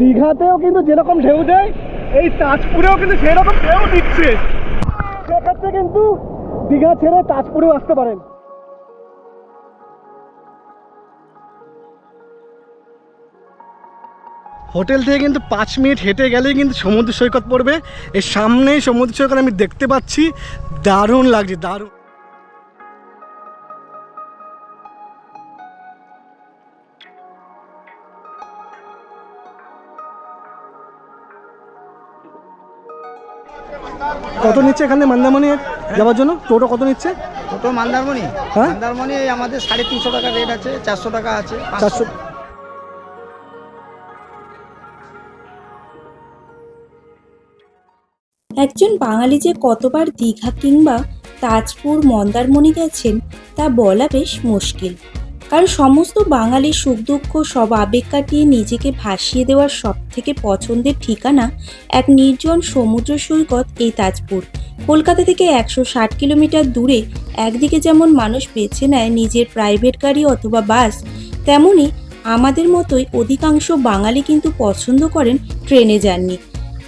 দীঘাতেও কিন্তু যেরকম ঢেউ দেয়, এই তাজপুরেও কিন্তু সেরকম ঢেউ দিচ্ছে। সেক্ষেত্রে কিন্তু দীঘা ছেড়ে তাজপুরেও আসতে পারেন। হোটেল থেকে কিন্তু পাঁচ মিনিট হেঁটে গেলেই কিন্তু সমুদ্র সৈকত পড়বে। এর সামনেই সমুদ্র সৈকত আমি দেখতে পাচ্ছি। দারুণ লাগছে, দারুণ। কত নিচ্ছে এখানে মন্দারমণি যাওয়ার জন্য? টোটো কত নিচ্ছে? ছোটো মন্দারমণি? হ্যাঁ? মন্দারমণি এই আমাদের সাড়ে তিনশো টাকা রেট আছে চারশো টাকা আছে চারশো। একজন বাঙালি যে কতবার দীঘা কিংবা তাজপুর মন্দারমণি গেছেন তা বলা বেশ মুশকিল। কারণ সমস্ত বাঙালির সুখ দুঃখ, সব আবেগ কাটিয়ে নিজেকে ভাসিয়ে দেওয়ার সব থেকে পছন্দের ঠিকানা এক নির্জন সমুদ্র সৈকত এই তাজপুর। কলকাতা থেকে একশো ষাট কিলোমিটার দূরে একদিকে যেমন মানুষ বেছে নেয় নিজের প্রাইভেট গাড়ি অথবা বাস তেমনি আমাদের মতোই অধিকাংশ বাঙালি কিন্তু পছন্দ করেন ট্রেনে জার্নি।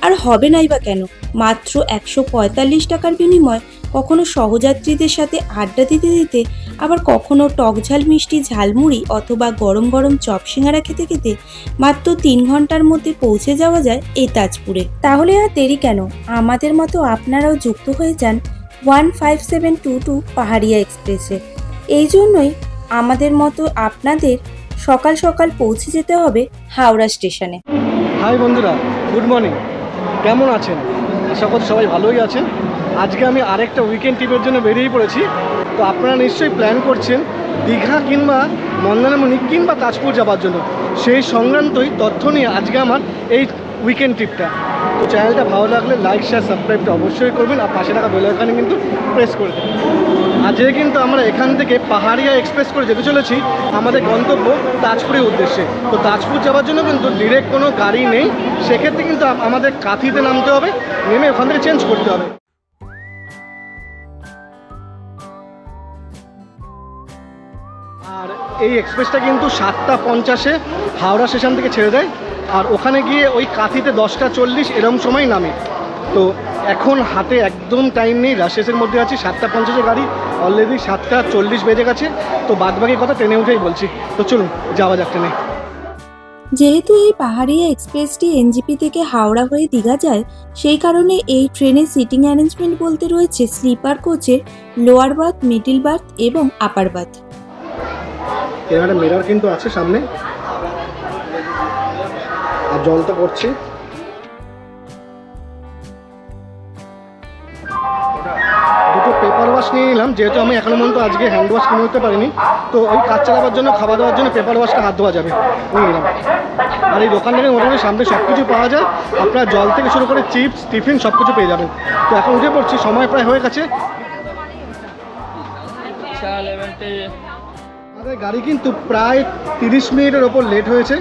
আর হবে নাই বা কেন? মাত্র একশো পঁয়তাল্লিশ টাকার বিনিময় কখনো সহযাত্রীদের সাথে আড্ডা দিতে দিতে, আবার কখনো টকঝাল মিষ্টি ঝালমুড়ি অথবা গরম গরম চপ সিঙ্গারা খেতে খেতে মাত্র তিন ঘণ্টার মধ্যে পৌঁছে যাওয়া যায় এই তাজপুরে। তাহলে আর দেরি কেন? আমাদের মতো আপনারাও যুক্ত হয়ে যান one five seven two two Paharia এক্সপ্রেসে। এই জন্যই আমাদের মতো আপনাদের সকাল সকাল পৌঁছে যেতে হবে হাওড়া স্টেশনে। হাই বন্ধুরা, গুড মর্নিং। কেমন আছেন? আশা করি সবাই ভালোই আছেন। আজকে আমি আরেকটা উইকেন্ড ট্রিপের জন্য বেরিয়ে পড়েছি। তো আপনারা নিশ্চয়ই প্ল্যান করছেন দীঘা কিংবা মন্দারমণি কিংবা তাজপুর যাওয়ার জন্য। সেই সংক্রান্তই তথ্য নিয়ে আজকে আমার এই উইকেন্ড ট্রিপটা তো চ্যানেলটা ভালো লাগলে লাইক শেয়ার সাবস্ক্রাইবটা অবশ্যই করবেন আর পাশে থাকা বেল আইকনে কিন্তু প্রেস করে দেবেন। আজকে কিন্তু আমরা এখান থেকে পাহাড়িয়া এক্সপ্রেস করে যেতে চলেছি আমাদের গন্তব্য তাজপুরের উদ্দেশ্যে। তো তাজপুর যাওয়ার জন্য কিন্তু ডিরেক্ট কোনো গাড়ি নেই। সেক্ষেত্রে কিন্তু আমাদের কাঁথিতে নামতে হবে, নেমে ওখান থেকে চেঞ্জ করতে হবে। আর এই এক্সপ্রেসটা কিন্তু সাতটা পঞ্চাশে হাওড়া স্টেশন থেকে ছেড়ে দেয়। আর ওখানে গিয়ে ওই কাঁথিতে দশটা চল্লিশ এরকম সময় নামে। তো এখন হাতে একদম টাইম নেই রাশেসের মধ্যে আছি, সাতটা পঞ্চাশের গাড়ি অলরেডি সাতটা চল্লিশ বেজে গেছে। তো বাদ বাকি কথা ট্রেনে উঠেই বলছি। তো চলুন, যাওয়া যাক ট্রেনে যেহেতু এই পাহাড়িয়া এক্সপ্রেসটি এনজিপি থেকে হাওড়া হয়ে দীঘা যায়, সেই কারণে এই ট্রেনের সিটিং অ্যারেঞ্জমেন্ট বলতে রয়েছে স্লিপার কোচের লোয়ার বার্থ মিডিল বার্থ এবং আপার বার্থ একটা মিরার কিন্তু আছে সামনে। আর জল তো পড়ছে। দুটো পেপার ওয়াশ নিয়ে নিলাম, যেহেতু আমি এখনও পর্যন্ত আজকে হ্যান্ড ওয়াশ কিনে উঠতে পারিনি। তো ওই কাজ চালাবার জন্য খাওয়া দাওয়ার জন্য পেপার ওয়াশটা হাত ধোয়া যাবে। নিয়ে নিলাম। আর এই দোকান থেকে মোটামুটি সামনে সব কিছু পাওয়া যায়। আপনার জল থেকে শুরু করে চিপস টিফিন সব কিছু পেয়ে যাবেন। তো এখন উঠে পড়ছি, সময় প্রায় হয়ে গেছে। আমাদের গাড়ি কিন্তু প্রায় তিরিশ মিনিটের ওপর লেট হয়েছে।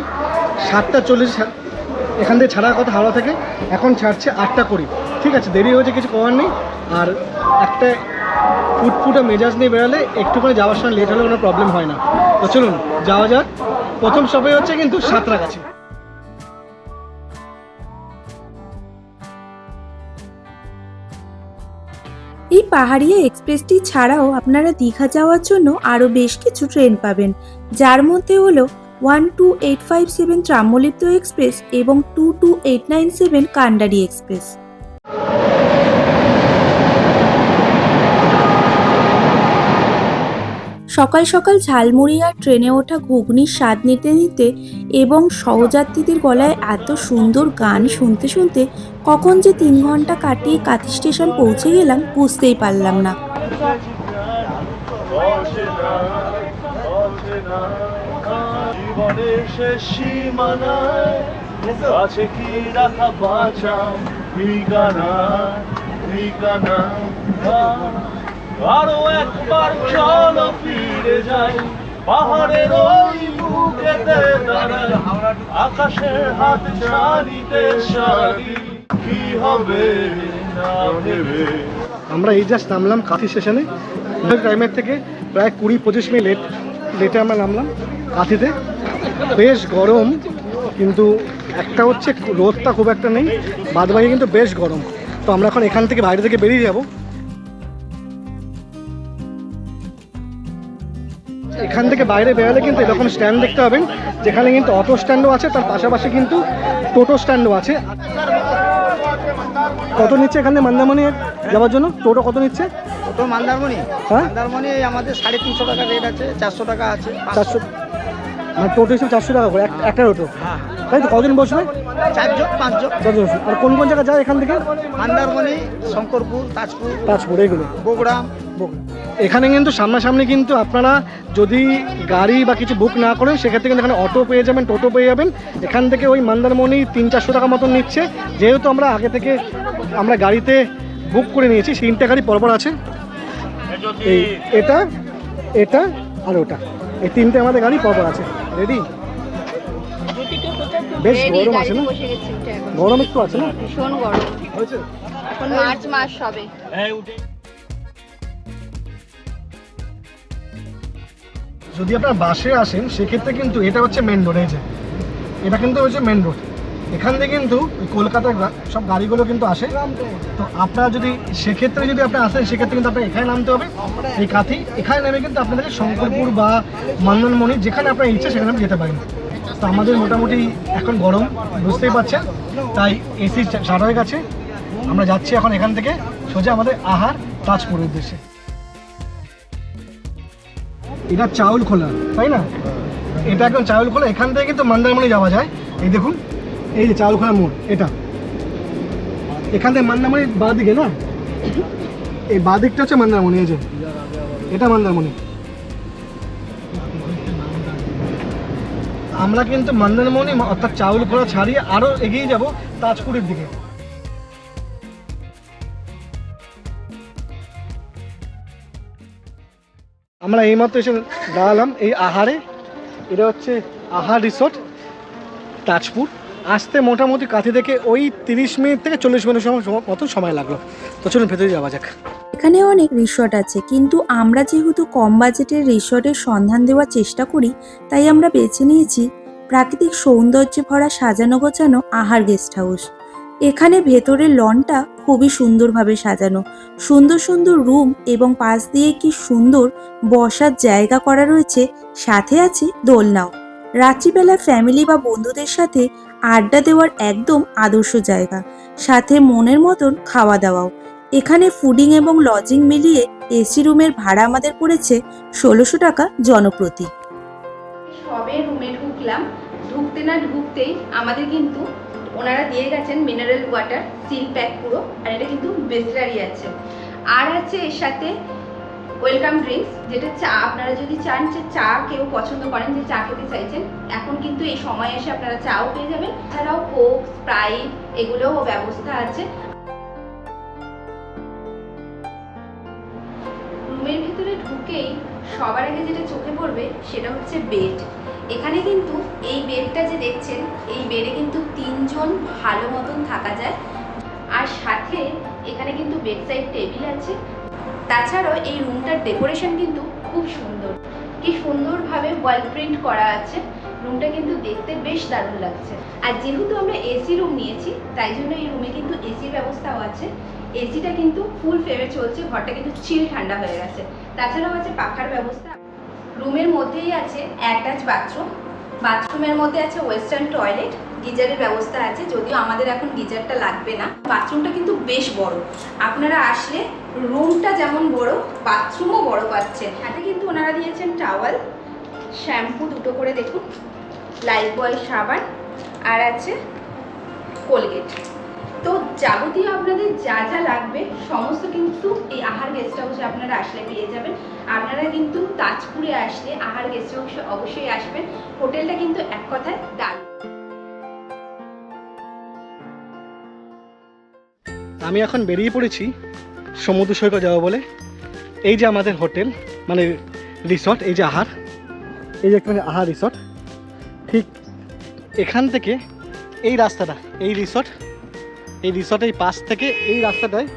সাতটা চল্লিশ, এখান থেকে ছাড়ার কথা হাওড়া থেকে। এখন ছাড়ছে আটটা কুড়ি। ঠিক আছে, দেরি হয়েছে, কিছু করার নেই। আর একটা ফুটফুটে মেজাজ নিয়ে বেরোলে একটুখানি যাওয়ার সময় লেট হলে কোনো প্রবলেম হয় না। তো চলুন, যাওয়া যাক। প্রথম সবাই হচ্ছে কিন্তু সাঁতরাগাছি। এই পাহাড়িয়া এক্সপ্রেসটি ছাড়াও আপনারা দীঘা যাওয়ার জন্য আরও বেশ কিছু ট্রেন পাবেন। যার মধ্যে হল one two eight five seven Tamralipta express এবং two two eight nine seven Kandari express. সকাল সকাল ঝালমুড়ি আর ট্রেনে ওঠা ঘুগনির স্বাদ নিতে নিতে এবং সহযাত্রীদের গলায় এত সুন্দর গান শুনতে শুনতে কখন যে তিন ঘণ্টা কাটিয়ে কাতি স্টেশন পৌঁছে গেলাম বুঝতেই পারলাম না। ঠিকানা ঠিকানা আরও একবার ফিরে যাই। পাহাড়ের ওই বুকেতে আকাশের হাত সারি কি হবে না ভেবে? আমরা এই জাস্ট নামলাম কাঁথি স্টেশনে। টাইমের থেকে প্রায় কুড়ি পঁচিশ মিনিট লেট লেটে আমরা নামলাম কাঁথিতে। বেশ গরম, কিন্তু একটা হচ্ছে রোদটা খুব একটা নেই। বাদ বাকি কিন্তু বেশ গরম। তো আমরা এখন এখান থেকে বাইরে থেকে বেরিয়ে যাব। এখান থেকে বাইরে বেরোলে কিন্তু এরকম স্ট্যান্ড দেখতে পাবেন যেখানে কিন্তু অটো স্ট্যান্ডও আছে তার পাশাপাশি কিন্তু টোটো স্ট্যান্ডও আছে। কত নিচ্ছে এখানে মন্দারমণি যাওয়ার জন্য? টোটো কত নিচ্ছে? টোটো মন্দারমণি? হ্যাঁ? মন্দারমণি আমাদের সাড়ে তিনশো টাকা রেট আছে চারশো টাকা আছে চারশো মানে টোটো হিসেবে চারশো টাকা করে একটা টোটো? হ্যাঁ। তাই তো কদিন বসবে? চারজন পাঁচজন। চারজন বসবে। আর কোন কোন জায়গা যায় এখান থেকে? মন্দারমণি শঙ্করপুর তাজপুর তাজপুর এইগুলো। বগুড়াম। এখানে কিন্তু সামনাসামনি কিন্তু আপনারা যদি গাড়ি বা কিছু বুক না করেন সেক্ষেত্রে কিন্তু এখানে অটো পেয়ে যাবেন টোটো পেয়ে যাবেন। এখান থেকে ওই মন্দারমণি তিন চারশো টাকা মতন নিচ্ছে। যেহেতু আমরা আগে থেকে আমরা গাড়িতে বুক করে নিয়েছি তিনটে গাড়ি পরপর আছে। এই এটা এটা আর ওটা। এই তিনটে আমাদের গাড়ি পরপর আছে। রেডি বেশ গরম আছে না। গরম একটু আছে না? ভীষণ গরম। হয়েছে? এখন মার্চ মাস হবে যদি আপনার বাসে আসেন সেক্ষেত্রে কিন্তু এটা হচ্ছে মেন রোড এই যে। এটা কিন্তু হচ্ছে মেন রোড এখান থেকে কিন্তু কলকাতার সব গাড়িগুলো কিন্তু আসে। তো আপনারা যদি সেক্ষেত্রে যদি আপনি আসেন সেক্ষেত্রে কিন্তু আপনার এখানে নামতে হবে। এই কাথি এখানে নেমে কিন্তু আপনাদের শঙ্করপুর বা মন্দনমণি যেখানে আপনার ইচ্ছে সেখানে আপনি যেতে পারেন। তো আমাদের মোটামুটি এখন গরম, বুঝতেই পারছেন। তাই এসি চার হয়ে গেছে। আমরা যাচ্ছি এখন এখান থেকে সোজা আমাদের আহার তাজপুরের উদ্দেশ্যে। এটা চাউল খোলা, তাই না? এটা এখন চাউল খোলা। এখান থেকে কিন্তু মন্দারমণি যাওয়া যায়। এই দেখুন, এই যে চাউল খোলা মোড়, এটা। এখান থেকে মন্দারমণি বাঁ দিকে না? এই বাঁ দিকটা হচ্ছে মন্দারমণি, এই যে। এটা মন্দারমণি। আমরা কিন্তু মন্দারমণি অর্থাৎ চাউল খোলা ছাড়িয়ে আরও এগিয়ে যাব তাজপুরের দিকে। আমরা এইমাত্র এসে দাঁড়ালাম এই আহারে। এটা হচ্ছে আহার রিসোর্ট, তাজপুর। আসতে মোটামুটি কাছে থেকে ওই তিরিশ মিনিট থেকে চল্লিশ মিনিট সময়- মতো সময় লাগল। তো চলুন ভেতরে যাওয়া যাক। এখানে অনেক রিসর্ট আছে, কিন্তু আমরা যেহেতু কম বাজেটের রিসর্টের সন্ধান দেওয়ার চেষ্টা করি, তাই আমরা বেছে নিয়েছি প্রাকৃতিক সৌন্দর্যে ভরা সাজানো গোছানো আহার গেস্ট হাউস এখানে ভেতরের লনটা খুবই সুন্দরভাবে সাজানো। সুন্দর সুন্দর রুম এবং পাশ দিয়ে কি সুন্দর বসার জায়গা করা রয়েছে, সাথে আছে দোলনাও। রাত্রিবেলা ফ্যামিলি বা বন্ধুদের সাথে আড্ডা দেওয়ার একদম আদর্শ জায়গা। সাথে মনের মতন খাওয়া দাওয়াও এখানে ফুডিং এবং লজিং মিলিয়ে এসি রুমের ভাড়া আমাদের পড়েছে ষোলোশো টাকা জনপ্রতি। সবে রুমে ঢুকলাম, ঢুকতে না ঢুকতেই আমাদের কিন্তু ওনারা দিয়ে গেছেন মিনারেল ওয়াটার সিল প্যাক পুরো, আর এটা কিন্তু বেসলারি আছে। আর আছে এর সাথে ওয়েলকাম ড্রিঙ্কস যেটা চা, আপনারা যদি চান যে চা কেউ পছন্দ করেন, যে চা খেতে চাইছেন, এখন কিন্তু এই সময় এসে আপনারা চাও পেয়ে যাবেন। এছাড়াও কোক স্প্রাইট এগুলোও ব্যবস্থা আছে। রুমের ভিতরে ঢুকেই সবার আগে যেটা চোখে পড়বে সেটা হচ্ছে বেড এখানে কিন্তু এই বেডটা যে দেখছেন, এই বেডে কিন্তু তিনজন ভালো মতন থাকা যায়। আর সাথে এখানে কিন্তু বেডসাইড টেবিল আছে। তাছাড়াও এই রুমটার ডেকোরেশন কিন্তু খুব সুন্দর। কি সুন্দরভাবে ওয়াল প্রিন্ট করা আছে। রুমটা কিন্তু দেখতে বেশ দারুণ লাগছে। আর যেহেতু আমরা এসি রুম নিয়েছি, তাই জন্য এই রুমে কিন্তু এসির ব্যবস্থাও আছে। এসিটা কিন্তু ফুল ফ্লেমে চলছে, ঘরটা কিন্তু চিল ঠান্ডা হয়ে গেছে। তাছাড়াও আছে পাখার ব্যবস্থা। রুমের মধ্যেই আছে অ্যাটাচ বাথরুম বাথরুমের মধ্যে আছে ওয়েস্টার্ন টয়লেট গিজারের ব্যবস্থা আছে, যদিও আমাদের এখন গিজারটা লাগবে না। বাথরুমটা কিন্তু বেশ বড়। আপনারা আসলে রুমটা যেমন বড় বাথরুমও বড় পাচ্ছেন সাথে কিন্তু ওনারা দিয়েছেন টাওয়াল শ্যাম্পু দুটো করে দেখুন লাইফ বয় সাবান আর আছে কোলগেট তো যাবতীয় আপনাদের যা যা লাগবে, সমস্ত কিন্তু এই আহার গেস্ট হাউসে আপনারা আসলে পেয়ে যাবেন। আপনারা কিন্তু তাজপুরে আসলে আহার গেস্ট হাউসে অবশ্যই আসবেন। হোটেলটা কিন্তু এক কথায় দারুণ। আমি এখন বেরিয়ে পড়েছি সমুদ্র সৈকত যাব বলে। এই যে আমাদের হোটেল মানে রিসর্ট এই যে আহার এই যে একটা আহা রিসর্ট ঠিক এখান থেকে এই রাস্তাটা এই রিসর্ট এই রিসর্টের পাশ থেকে এই রাস্তাটায়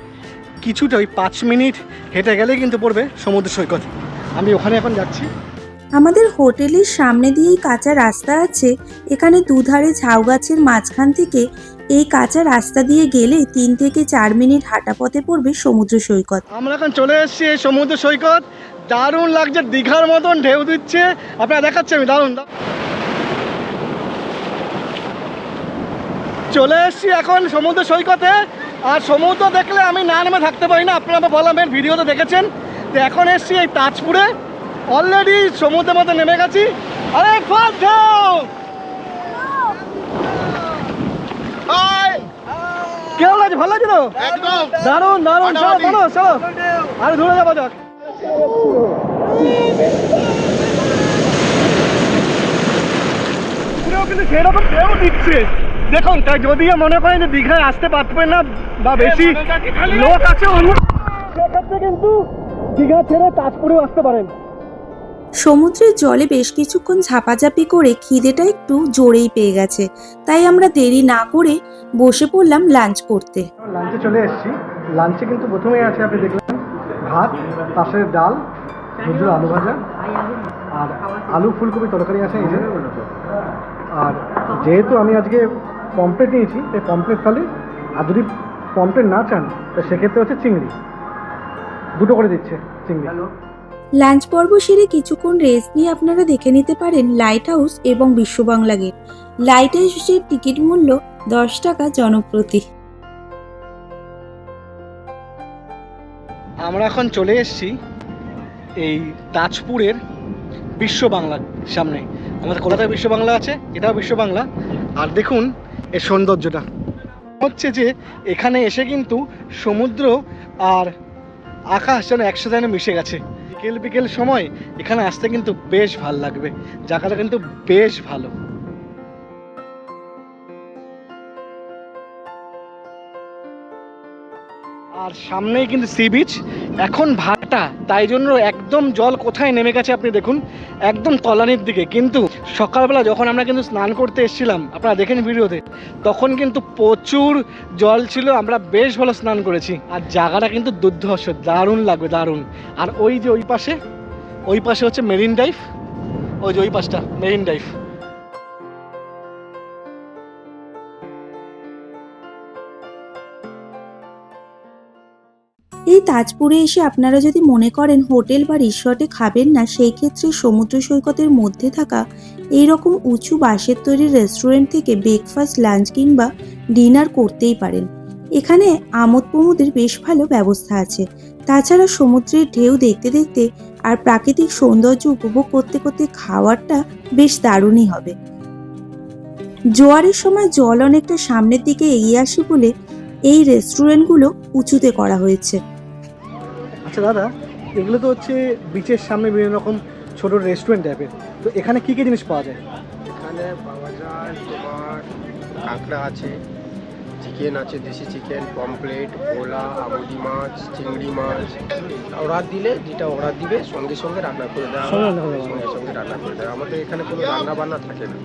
কিছুটা ওই পাঁচ মিনিট হেঁটে গেলেই কিন্তু পড়বে সমুদ্র সৈকত। আমি ওখানে এখন যাচ্ছি। আমাদের হোটেলের সামনে দিয়েই কাঁচা রাস্তা আছে এখানে দুধারে ঝাউ গাছের মাঝখান থেকে এই কাঁচা রাস্তা দিয়ে গেলে তিন থেকে চার মিনিট হাঁটা পথে পড়বে সমুদ্র সৈকত। আমরা এখন চলে এসেছি এই সমুদ্র সৈকত। দারুণ লাগছে দীঘার মতন ঢেউ দিচ্ছে। আপনারা দেখাচ্ছি আমি দারুণ। চলে এসেছি এখন সমুদ্র সৈকতে। আর সমুদ্র দেখলে আমি না নেমে থাকতে পারি না আপনারা বললাম এর ভিডিওতে দেখেছেন। তো এখন এসেছি এই তাজপুরে। অলরেডি সমুদ্রের মধ্যে নেমে গেছি। আরে ফার্স্ট ঢেউ! কেমন লাগছে? ভালো লাগছে তো? দারুণ দারুণ। চলো চলো চলো। আরে ধরে যাব যাক কিন্তু সেরকম কেউ দিচ্ছে। দেখুন তাই যদিও মনে করেন যে দীঘায় আসতে পারবেন না বা বেশি লোক আছে অন্য সেক্ষেত্রে কিন্তু দীঘা ছেড়ে তাজপুরেও আসতে পারেন। সমুদ্রের জলে বেশ কিছুক্ষণ ঝাপাঝাপি করে খিদেটা একটু জোরেই পেয়ে গেছে। তাই আমরা দেরি না করে বসে পড়লাম লাঞ্চ করতে। লাঞ্চে চলে এসেছি। লাঞ্চে কিন্তু প্রথমেই আছে আপনি দেখলেন। ভাত পাশে ডাল ঝুঝুর আলু ভাজা, আর আলু ফুলকপি তরকারি আছে এই আর যেহেতু আমি আজকে পমপ্লেট নিয়েছি এই পমপ্লেট থালি আর যদি পমপ্লেট না চান, তো সেক্ষেত্রে হচ্ছে চিংড়ি। দুটো করে দিচ্ছে চিংড়ি। লাঞ্চ পর্ব সেরে কিছুক্ষণ রেস্ট নিয়ে আপনারা দেখে নিতে পারেন লাইট হাউস এবং বিশ্ববাংলা গেট। লাইট হাউসের টিকিট মূল্য দশ টাকা জনপ্রতি। আমরা এখন চলে এসেছি এই তাজপুরের বিশ্ব বাংলার সামনে। আমাদের কলকাতায় বিশ্ব বাংলা আছে, এটাও বিশ্ব বাংলা। আর দেখুন এর সৌন্দর্যটা। হচ্ছে যে এখানে এসে কিন্তু সমুদ্র আর আকাশ যেন একসাথে যেন মিশে গেছে। বিকেল বিকেল সময় এখানে আসতে কিন্তু বেশ ভালো লাগবে। জায়গাটা কিন্তু বেশ ভালো। আর সামনেই কিন্তু সি বিচ এখন ভাটা, তাই জন্য একদম জল কোথায় নেমে গেছে আপনি দেখুন, একদম তলানির দিকে। কিন্তু সকালবেলা যখন আমরা কিন্তু স্নান করতে এসেছিলাম, আপনারা দেখেন ভিডিওতে, তখন কিন্তু প্রচুর জল ছিল, আমরা বেশ ভালো স্নান করেছি। আর জায়গাটা কিন্তু দুর্ধর্ষ, দারুণ লাগবে, দারুণ। আর ওই যে ওই পাশে ওই পাশে হচ্ছে মেরিন ড্রাইভ ওই যে ওই পাশটা মেরিন ড্রাইভ এই তাজপুরে এসে আপনারা যদি মনে করেন হোটেল বা রিসর্টে খাবেন না, সেই ক্ষেত্রে সমুদ্র সৈকতের মধ্যে থাকা এই রকম উঁচু বাঁশের তৈরি রেস্টুরেন্ট থেকে ব্রেকফাস্ট লাঞ্চ কিংবা ডিনার করতেই পারেন। এখানে আমোদ প্রমোদের বেশ ভালো ব্যবস্থা আছে। তাছাড়া সমুদ্রের ঢেউ দেখতে দেখতে আর প্রাকৃতিক সৌন্দর্য উপভোগ করতে করতে খাওয়ারটা বেশ দারুণই হবে। জোয়ারের সময় জল অনেকটা সামনের দিকে এগিয়ে আসে বলে এই রেস্টুরেন্টগুলো উঁচুতে করা হয়েছে। আচ্ছা দাদা এগুলো তো হচ্ছে বিচের সামনে বিভিন্ন রকম ছোট রেস্টুরেন্ট টাইপের তো এখানে কি কি জিনিস পাওয়া যায়? এখানে পাওয়া যায় তোমার কাঁকড়া আছে চিকেন আছে দেশি চিকেন পমপ্লেট পোলা আমুদি মাছ চিংড়ি মাছ। অর্ডার দিলে যেটা অর্ডার দিবে সঙ্গে সঙ্গে রান্না করে দেওয়া সঙ্গে। সঙ্গে সঙ্গে রান্না করে দেওয়া আমাদের এখানে কোনো রান্না বান্না থাকে না।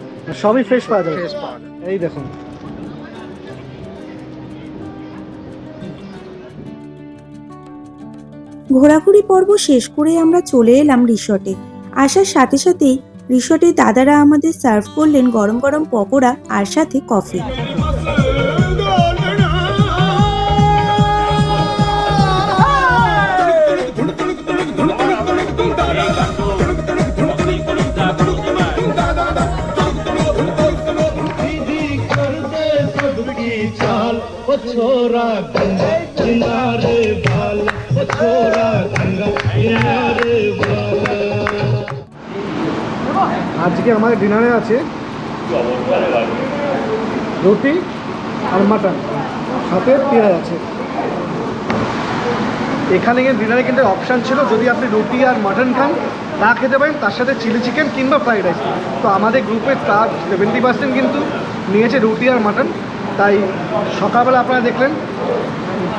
সবই ফ্রেশ পাওয়া যায়? ফ্রেশ পাওয়া যায়। এই দেখুন। ঘোরাঘুরি পর্ব শেষ করে আমরা চলে এলাম রিসর্টে। আসার সাথে সাথেই রিসর্টে দাদারা আমাদের সার্ভ করলেন গরম গরম পকোড়া আর সাথে কফি। আজকে আমাদের ডিনারে আছে রুটি আর মাটন, সাথে পেঁয়াজ আছে। এখানে ডিনারে কিন্তু অপশান ছিল, যদি আপনি রুটি আর মাটন খান তা খেতে পারেন, তার সাথে চিলি চিকেন কিংবা ফ্রাইড রাইস। তো আমাদের গ্রুপে তার সেভেন্টি পার্সেন্ট কিন্তু নিয়েছে রুটি আর মাটন। তাই সকালবেলা আপনারা দেখলেন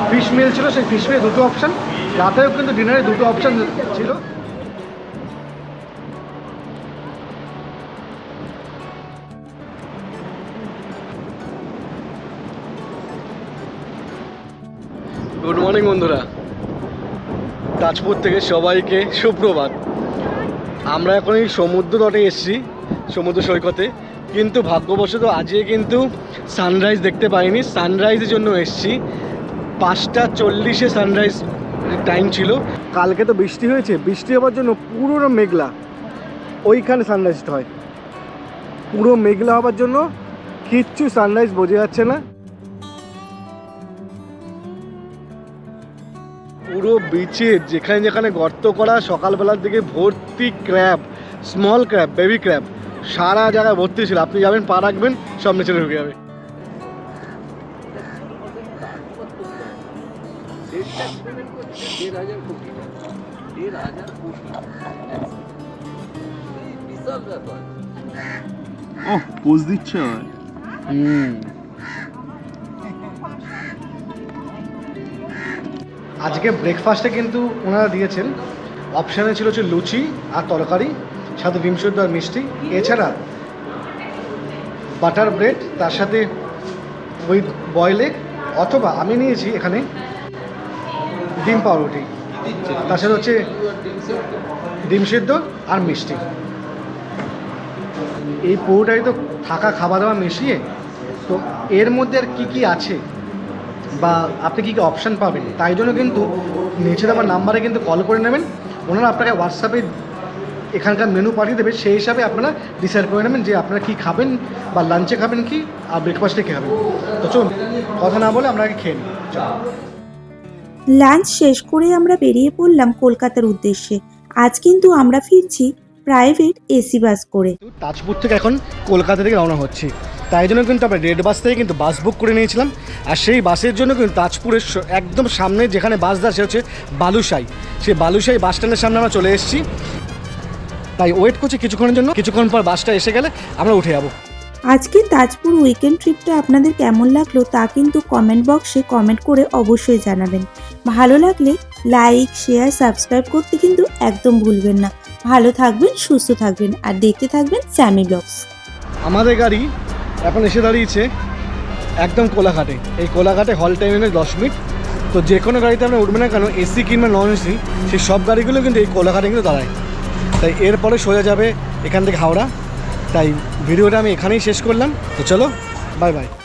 ফিশ মিল ছিল, সেই ফিশ মিলে দুটো অপশান রাতেও কিন্তু ডিনারে দুটো অপশান ছিল। গুড মর্নিং বন্ধুরা। তাজপুর থেকে সবাইকে সুপ্রভাত। আমরা এখন এই সমুদ্র তটে এসেছি, সমুদ্র সৈকতে। কিন্তু ভাগ্যবশত আজকে কিন্তু সানরাইজ দেখতে পাইনি। সানরাইজের জন্য এসেছি। পাঁচটা চল্লিশে সানরাইজ টাইম ছিল। কালকে তো বৃষ্টি হয়েছে। বৃষ্টি হওয়ার জন্য পুরো মেঘলা। ওইখানে সানরাইজটা হয়। পুরো মেঘলা হওয়ার জন্য কিচ্ছু সানরাইজ বোঝা যাচ্ছে না। পুরো বিচে যেখানে যেখানে গর্ত করা সকালবেলার দিকে ভর্তি crab small crab baby crab সারা জায়গায় ভর্তি ছিল। আপনি যাবেন পা রাখবেন সব নিচে ঢুকে যাবে। ওহ পোজ দিচ্ছে হুম। আজকে ব্রেকফাস্টে কিন্তু ওনারা দিয়েছেন। অপশানে ছিল হচ্ছে লুচি আর তরকারি সাথে ডিম সেদ্ধ আর মিষ্টি। এছাড়া বাটার ব্রেড তার সাথে উইথ বয়েল এগ অথবা আমি নিয়েছি এখানে ডিম পাউরুটি। সাথে হচ্ছে ডিম সেদ্ধ আর মিষ্টি। এই পুরোটাই তো থাকা খাওয়া দাওয়া মিশিয়ে, তো এর মধ্যে আর কী কী আছে? বা আপনি কী কী অপশান পাবেন? তাই জন্য কিন্তু নিচে দেওয়ার নাম্বারে কিন্তু কল করে নেবেন। ওনারা আপনাকে হোয়াটসঅ্যাপে এখানকার মেনু পাঠিয়ে দেবে। সেই হিসাবে আপনারা ডিসাইড করে নেবেন যে আপনারা কী খাবেন বা লাঞ্চে খাবেন কি, আর ব্রেকফাস্টে খাবেন। তো চলুন, কথা না বলে আগে খেয়ে চলুন। লাঞ্চ শেষ করে আমরা বেরিয়ে পড়লাম কলকাতার উদ্দেশ্যে। আজ কিন্তু আমরা ফিরছি প্রাইভেট এসি বাস করে। তাজপুর থেকে এখন কলকাতা থেকে রওনা হচ্ছি। তাই জন্য কিন্তু আমরা রেড বাস থেকে কিন্তু বাস বুক করে নিয়েছিলাম। আর সেই বাসের জন্য কিন্তু তাজপুরের একদম সামনে যেখানে বাস দেয় সে হচ্ছে বালুশাই। সেই বালুশাই বাস স্ট্যান্ডের সামনে আমরা চলে এসেছি। তাই ওয়েট করছি কিছুক্ষণের জন্য। কিছুক্ষণ পর বাসটা এসে গেলে আমরা উঠে যাব। আজকে তাজপুর উইকেন্ড ট্রিপটা আপনাদের কেমন লাগল তা কিন্তু কমেন্ট বক্সে কমেন্ট করে অবশ্যই জানাবেন। ভালো লাগলে লাইক শেয়ার সাবস্ক্রাইব করতে কিন্তু একদম ভুলবেন না। ভালো থাকবেন, সুস্থ থাকবেন আর দেখতে থাকবেন স্যামি ব্লগস আমাদের গাড়ি এখন এসে দাঁড়িয়েছে একদম কোলাঘাটে। এই কোলাঘাটে হল টাইম দশ মিনিট। তো যে কোনো গাড়িতে আমরা উঠবে না কেন এসি কিংবা নন এসি সেই সব গাড়িগুলো কিন্তু এই কোলাঘাটে কিন্তু দাঁড়ায়। তাই এরপরে সোজা যাবে এখান থেকে হাওড়া। তাই ভিডিওটা আমি এখানেই শেষ করলাম। তো চলো বাই বাই